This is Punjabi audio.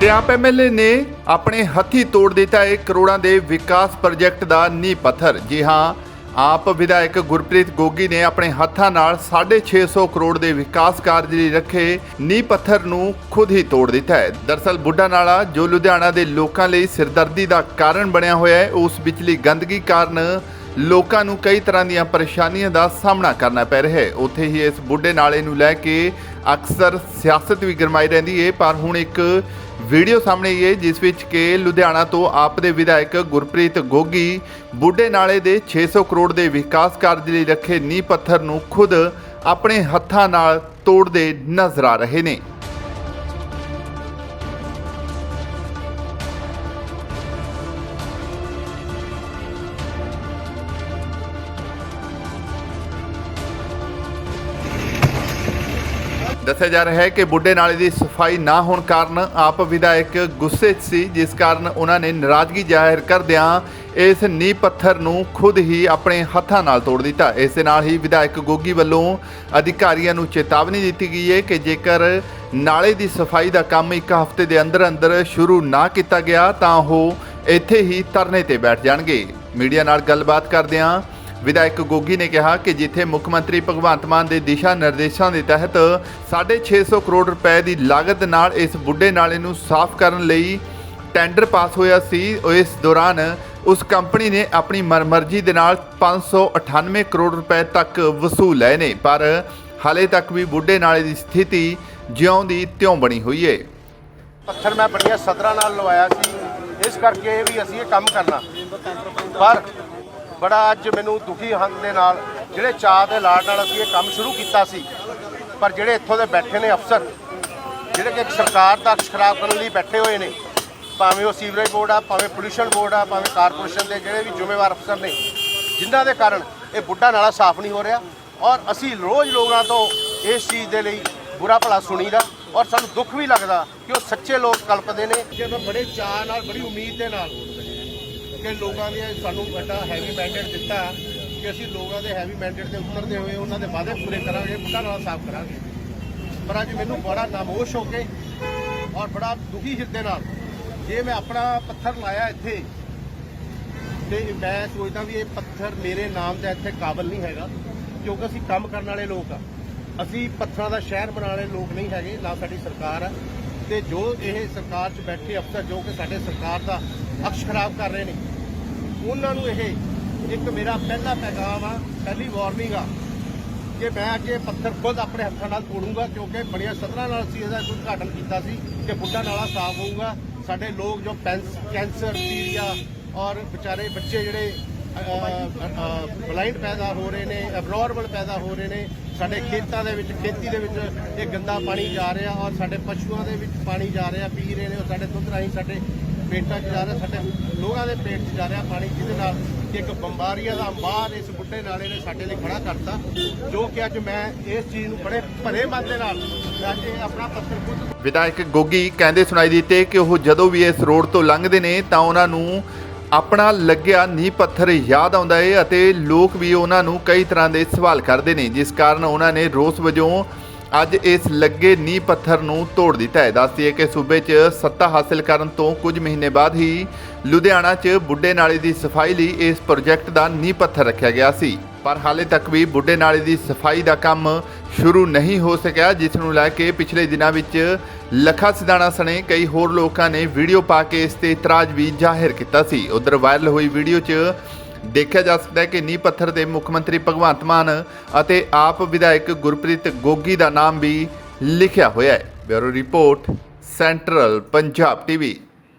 ਤੇ ਆਪ ਐਮਐਲਏ ਨੇ ਆਪਣੇ ਹੱਥੀ ਤੋੜ ਦਿੱਤਾ ਹੈ ਕਰੋੜਾਂ ਦੇ ਵਿਕਾਸ ਪ੍ਰੋਜੈਕਟ ਦਾ ਨੀਂਹ ਪੱਥਰ। ਜੀ ਹਾਂ, ਆਪ ਵਿਧਾਇਕ ਗੁਰਪ੍ਰੀਤ ਗੋਗੀ ਨੇ ਆਪਣੇ ਹੱਥਾਂ ਨਾਲ 650 ਕਰੋੜ ਦੇ ਵਿਕਾਸ ਕਾਰਜ ਲਈ ਰੱਖੇ ਨੀਂਹ ਪੱਥਰ ਨੂੰ ਖੁਦ ਹੀ ਤੋੜ ਦਿੱਤਾ ਹੈ। ਦਰਸਲ ਬੁੱਢਾ ਨਾਲਾ ਜੋ ਲੁਧਿਆਣਾ ਦੇ ਲੋਕਾਂ ਲਈ ਸਿਰਦਰਦੀ ਦਾ ਕਾਰਨ ਬਣਿਆ ਹੋਇਆ ਹੈ, ਉਸ ਵਿਚਲੀ ਗੰਦਗੀ ਕਾਰਨ ਲੋਕਾਂ ਨੂੰ ਕਈ ਤਰ੍ਹਾਂ ਦੀਆਂ ਪਰੇਸ਼ਾਨੀਆਂ ਦਾ ਸਾਹਮਣਾ ਕਰਨਾ ਪੈ ਰਿਹਾ ਹੈ। ਉੱਥੇ ਹੀ ਇਸ ਬੁੱਢੇ ਨਾਲੇ ਨੂੰ ਲੈ ਕੇ ਅਕਸਰ ਸਿਆਸਤ ਵੀ ਗਰਮਾਈ ਰਹਿੰਦੀ ਹੈ ਪਰ ਹੁਣ ਇੱਕ ਵੀਡੀਓ ਸਾਹਮਣੇ ਆਈ ਹੈ ਜਿਸ ਵਿੱਚ ਕਿ ਲੁਧਿਆਣਾ ਤੋਂ ਆਪ ਦੇ ਵਿਧਾਇਕ ਗੁਰਪ੍ਰੀਤ ਗੋਗੀ ਬੁੱਢੇ ਨਾਲੇ ਦੇ 600 ਕਰੋੜ ਦੇ ਵਿਕਾਸ ਕਾਰਜ ਲਈ ਰੱਖੇ ਨੀਂਹ ਪੱਥਰ ਨੂੰ ਖੁਦ ਆਪਣੇ ਹੱਥਾਂ ਨਾਲ ਤੋੜਦੇ ਨਜ਼ਰ ਆ ਰਹੇ ਨੇ। ਦੱਸਿਆ ਜਾ ਰਿਹਾ ਹੈ ਕਿ ਬੁੱਢੇ ਨਾਲੇ ਦੀ ਸਫ਼ਾਈ ਨਾ ਹੋਣ ਕਾਰਨ ਆਪ ਵਿਧਾਇਕ ਗੁੱਸੇ 'ਚ ਸੀ, ਜਿਸ ਕਾਰਨ ਉਹਨਾਂ ਨੇ ਨਾਰਾਜ਼ਗੀ ਜ਼ਾਹਿਰ ਕਰਦਿਆਂ ਇਸ ਨੀਂਹ ਪੱਥਰ ਨੂੰ ਖੁਦ ਹੀ ਆਪਣੇ ਹੱਥਾਂ ਨਾਲ ਤੋੜ ਦਿੱਤਾ। ਇਸ ਦੇ ਨਾਲ ਹੀ ਵਿਧਾਇਕ ਗੋਗੀ ਵੱਲੋਂ ਅਧਿਕਾਰੀਆਂ ਨੂੰ ਚੇਤਾਵਨੀ ਦਿੱਤੀ ਗਈ ਹੈ ਕਿ ਜੇਕਰ ਨਾਲੇ ਦੀ ਸਫ਼ਾਈ ਦਾ ਕੰਮ ਇੱਕ ਹਫ਼ਤੇ ਦੇ ਅੰਦਰ ਅੰਦਰ ਸ਼ੁਰੂ ਨਾ ਕੀਤਾ ਗਿਆ, ਤਾਂ ਉਹ ਇੱਥੇ ਹੀ ਧਰਨੇ ਤੇ ਬੈਠ ਜਾਣਗੇ। ਮੀਡੀਆ ਨਾਲ ਗੱਲਬਾਤ ਕਰਦਿਆਂ ਵਿਧਾਇਕ ਗੋਗੀ ਨੇ ਕਿਹਾ ਕਿ ਜਿੱਥੇ ਮੁੱਖ ਮੰਤਰੀ ਭਗਵੰਤ ਮਾਨ ਦੇ ਦਿਸ਼ਾ ਨਿਰਦੇਸ਼ਾਂ ਦੇ ਤਹਿਤ 650 ਕਰੋੜ ਰੁਪਏ ਦੀ ਲਾਗਤ ਨਾਲ ਇਸ ਬੁੱਢੇ ਨਾਲੇ ਨੂੰ ਸਾਫ਼ ਕਰਨ ਲਈ ਟੈਂਡਰ ਪਾਸ ਹੋਇਆ ਸੀ, ਇਸ ਦੌਰਾਨ ਉਸ ਕੰਪਨੀ ਨੇ ਆਪਣੀ ਮਰਮਰਜੀ ਦੇ ਨਾਲ 598 ਕਰੋੜ ਰੁਪਏ ਤੱਕ ਵਸੂਲ ਲਏ ਨੇ, ਪਰ ਹਾਲੇ ਤੱਕ ਵੀ ਬੁੱਢੇ ਨਾਲੇ ਦੀ ਸਥਿਤੀ ਜਿਉਂ ਦੀ ਤਿਉਂ ਬਣੀ ਹੋਈ ਹੈ ਪੱਥਰ ਮੈਂ ਬੜੀਆਂ ਸਦਰਾਂ ਨਾਲ ਲਵਾਇਆ ਸੀ, ਇਸ ਕਰਕੇ ਵੀ ਅਸੀਂ ਇਹ ਕੰਮ ਕਰਨਾ। ਪਰ ਬੜਾ ਅੱਜ ਮੈਨੂੰ ਦੁਖੀ ਹੰਗ ਦੇ ਨਾਲ ਜਿਹੜੇ ਚਾਹ ਦੇ ਲਾੜ ਨਾਲ ਅਸੀਂ ਇਹ ਕੰਮ ਸ਼ੁਰੂ ਕੀਤਾ ਸੀ, ਪਰ ਜਿਹੜੇ ਇੱਥੋਂ ਦੇ ਬੈਠੇ ਨੇ ਅਫਸਰ, ਜਿਹੜੇ ਕਿ ਸਰਕਾਰ ਦਾ ਖਰਾਬ ਕਰਨ ਲਈ ਬੈਠੇ ਹੋਏ ਨੇ, ਭਾਵੇਂ ਉਹ ਸੀਵਰੇਜ ਬੋਰਡ ਆ, ਭਾਵੇਂ ਪੋਲਿਊਸ਼ਨ ਬੋਰਡ ਆ, ਭਾਵੇਂ ਕਾਰਪੋਰੇਸ਼ਨ ਦੇ ਜਿਹੜੇ ਵੀ ਜ਼ਿੰਮੇਵਾਰ ਅਫਸਰ ਨੇ, ਜਿਨ੍ਹਾਂ ਦੇ ਕਾਰਨ ਇਹ ਬੁੱਢਾ ਨਾਲਾ ਸਾਫ਼ ਨਹੀਂ ਹੋ ਰਿਹਾ ਔਰ ਅਸੀਂ ਰੋਜ਼ ਲੋਕਾਂ ਤੋਂ ਇਸ ਚੀਜ਼ ਦੇ ਲਈ ਬੁਰਾ ਭਲਾ ਸੁਣੀਦਾ ਔਰ ਸਾਨੂੰ ਦੁੱਖ ਵੀ ਲੱਗਦਾ ਕਿ ਉਹ ਸੱਚੇ ਲੋਕ ਕਲਪਦੇ ਨੇ ਜਦੋਂ ਬੜੇ ਚਾਅ ਨਾਲ, ਬੜੀ ਉਮੀਦ ਦੇ ਨਾਲ ਕਿ ਲੋਕਾਂ ਦੇ ਸਾਨੂੰ ਵੱਡਾ ਹੈਵੀ ਮੈਂਡੇਟ ਦਿੱਤਾ ਕਿ ਅਸੀਂ ਲੋਕਾਂ ਦੇ ਹੈਵੀ ਮੈਂਡੇਟ ਤੇ ਉਤਰਦੇ ਹੋਏ ਉਹਨਾਂ ਦੇ ਵਾਅਦੇ ਪੂਰੇ ਕਰਾਂਗੇ ਬੁੱਢਾ ਨਾਲ ਸਾਫ਼ ਕਰਾਂਗੇ। ਪਰ ਅੱਜ ਮੈਨੂੰ ਬੜਾ ਨਾਮੋਸ਼ ਹੋ ਕੇ ਔਰ ਬੜਾ ਦੁਖੀ ਹਿਰਦੇ ਨਾਲ ਜੇ ਮੈਂ ਆਪਣਾ ਪੱਥਰ ਲਾਇਆ ਇੱਥੇ, ਤੇ ਮੈਂ ਸੋਚਦਾ ਵੀ ਇਹ ਪੱਥਰ ਮੇਰੇ ਨਾਮ ਦਾ ਇੱਥੇ ਕਾਬਲ ਨਹੀਂ ਹੈਗਾ, ਕਿਉਂਕਿ ਅਸੀਂ ਕੰਮ ਕਰਨ ਵਾਲੇ ਲੋਕ ਆ। ਅਸੀਂ ਪੱਥਰਾਂ ਦਾ ਸ਼ਹਿਰ ਬਣਾਉਣ ਵਾਲੇ ਲੋਕ ਨਹੀਂ ਹੈਗੇ, ਨਾ ਸਾਡੀ ਸਰਕਾਰ ਆ। ਤੇ ਜੋ ਇਹ ਸਰਕਾਰ 'ਚ ਬੈਠੇ ਅਫਸਰ ਜੋ ਕਿ ਸਾਡੇ ਸਰਕਾਰ ਦਾ ਅਕਸ਼ ਖਰਾਬ ਕਰ ਰਹੇ ਨੇ, ਉਹਨਾਂ ਨੂੰ ਇਹ ਇੱਕ ਮੇਰਾ ਪਹਿਲਾ ਪੈਗਾਮ ਆ, ਪਹਿਲੀ ਵਾਰਨਿੰਗ ਆ ਕਿ ਮੈਂ ਅੱਜ ਇਹ ਪੱਥਰ ਖੁਦ ਆਪਣੇ ਹੱਥਾਂ ਨਾਲ ਤੋੜੂੰਗਾ ਕਿਉਂਕਿ ਬੜੀਆਂ ਸਦਰਾਂ ਨਾਲ ਅਸੀਂ ਇਹਦਾ ਉਦਘਾਟਨ ਕੀਤਾ ਸੀ ਕਿ ਬੁੱਢਾ ਨਾਲਾ ਸਾਫ਼ ਹੋਊਗਾ। ਸਾਡੇ ਲੋਕ ਜੋ ਪੈਂਸ- ਕੈਂਸਰ ਸੀਰੀਆ ਔਰ ਵਿਚਾਰੇ ਬੱਚੇ ਜਿਹੜੇ ਬਲਾਈਂਡ ਪੈਦਾ ਹੋ ਰਹੇ ਨੇ ਐਬਨੋਰਮਲ ਪੈਦਾ ਹੋ ਰਹੇ ਨੇ ਸਾਡੇ ਖੇਤਾਂ ਦੇ ਵਿੱਚ, ਖੇਤੀ ਦੇ ਵਿੱਚ ਇਹ ਗੰਦਾ ਪਾਣੀ ਜਾ ਰਿਹਾ ਔਰ ਸਾਡੇ ਪਸ਼ੂਆਂ ਦੇ ਵਿੱਚ ਪਾਣੀ ਜਾ ਰਿਹਾ, ਪੀ ਰਹੇ ਨੇ ਔਰ ਸਾਡੇ ਦੁੱਧ ਰਾਹੀਂ ਸਾਡੇ ਪੇਟਾਂ 'ਚ ਜਾ ਰਿਹਾ, ਸਾਡੇ ਲੋਕਾਂ ਦੇ ਪੇਟ 'ਚ ਜਾ ਰਿਹਾ ਪਾਣੀ, ਜਿਹਦੇ ਨਾਲ ਇੱਕ ਬਿਮਾਰੀਆਂ ਦਾ ਅੰਬਾਰ ਇਸ ਬੁੱਢੇ ਨਾਲੇ ਨੇ ਸਾਡੇ ਲਈ ਖੜਾ ਕਰਤਾ, ਜੋ ਕਿ ਅੱਜ ਮੈਂ ਇਸ ਚੀਜ਼ ਨੂੰ ਬੜੇ ਭਰੇ ਮਨ ਦੇ ਨਾਲ ਅੱਜ ਇਹ ਆਪਣਾ ਪੱਥਰ ਖੁਦ ਵਿਧਾਇਕ ਗੋਗੀ ਕਹਿੰਦੇ ਸੁਣਾਈ ਦਿੱਤੇ ਕਿ ਉਹ ਜਦੋਂ ਵੀ ਇਸ ਰੋਡ ਤੋਂ ਲੰਘਦੇ ਨੇ ਤਾਂ ਉਹਨਾਂ ਨੂੰ ਆਪਣਾ ਲੱਗਿਆ ਨੀਂਹ ਪੱਥਰ ਯਾਦ ਆਉਂਦਾ ਏ ਅਤੇ ਲੋਕ ਵੀ ਉਹਨਾਂ ਨੂੰ ਕਈ ਤਰ੍ਹਾਂ ਦੇ ਸਵਾਲ ਕਰਦੇ ਨੇ, ਜਿਸ ਕਾਰਨ ਉਹਨਾਂ ਨੇ ਰੋਸ ਵਜੋਂ ਅੱਜ ਇਸ ਲੱਗੇ ਨੀਂਹ ਪੱਥਰ ਨੂੰ ਤੋੜ ਦਿੱਤਾ ਹੈ। ਦੱਸਦੀ ਹੈ ਕਿ ਸੂਬੇ 'ਚ ਸੱਤਾ ਹਾਸਲ ਕਰਨ ਤੋਂ ਕੁਝ ਮਹੀਨੇ ਬਾਅਦ ਹੀ ਲੁਧਿਆਣਾ 'ਚ ਬੁੱਢੇ ਨਾਲੇ ਦੀ ਸਫ਼ਾਈ ਲਈ ਇਸ ਪ੍ਰੋਜੈਕਟ ਦਾ ਨੀਂਹ ਪੱਥਰ ਰੱਖਿਆ ਗਿਆ ਸੀ। ਪਰ ਹਾਲੇ ਤੱਕ ਵੀ ਬੁੱਢੇ ਨਾਲੇ ਦੀ ਸਫ਼ਾਈ ਦਾ ਕੰਮ ਸ਼ੁਰੂ ਨਹੀਂ ਹੋ ਸਕਿਆ, ਜਿਸ ਨੂੰ ਲੈ ਕੇ ਪਿਛਲੇ ਦਿਨਾਂ ਵਿੱਚ ਲੱਖਾ ਸਿਧਾਣਾ ਸਣੇ ਕਈ ਹੋਰ ਲੋਕਾਂ ਨੇ ਵੀਡੀਓ ਪਾ ਕੇ ਇਸ ਤੇ ਇਤਰਾਜ਼ ਵੀ ਜ਼ਾਹਿਰ ਕੀਤਾ ਸੀ। ਉਧਰ ਵਾਇਰਲ ਹੋਈ ਵੀਡੀਓ 'ਚ ਦੇਖਿਆ ਜਾ ਸਕਦਾ ਹੈ ਕਿ ਨੀਂਹ ਪੱਥਰ ਤੇ ਮੁੱਖ ਮੰਤਰੀ ਭਗਵੰਤ ਮਾਨ ਅਤੇ ਆਪ ਵਿਧਾਇਕ ਗੁਰਪ੍ਰੀਤ ਗੋਗੀ ਦਾ ਨਾਮ ਵੀ ਲਿਖਿਆ ਹੋਇਆ ਹੈ। Bureau report, central Punjab TV.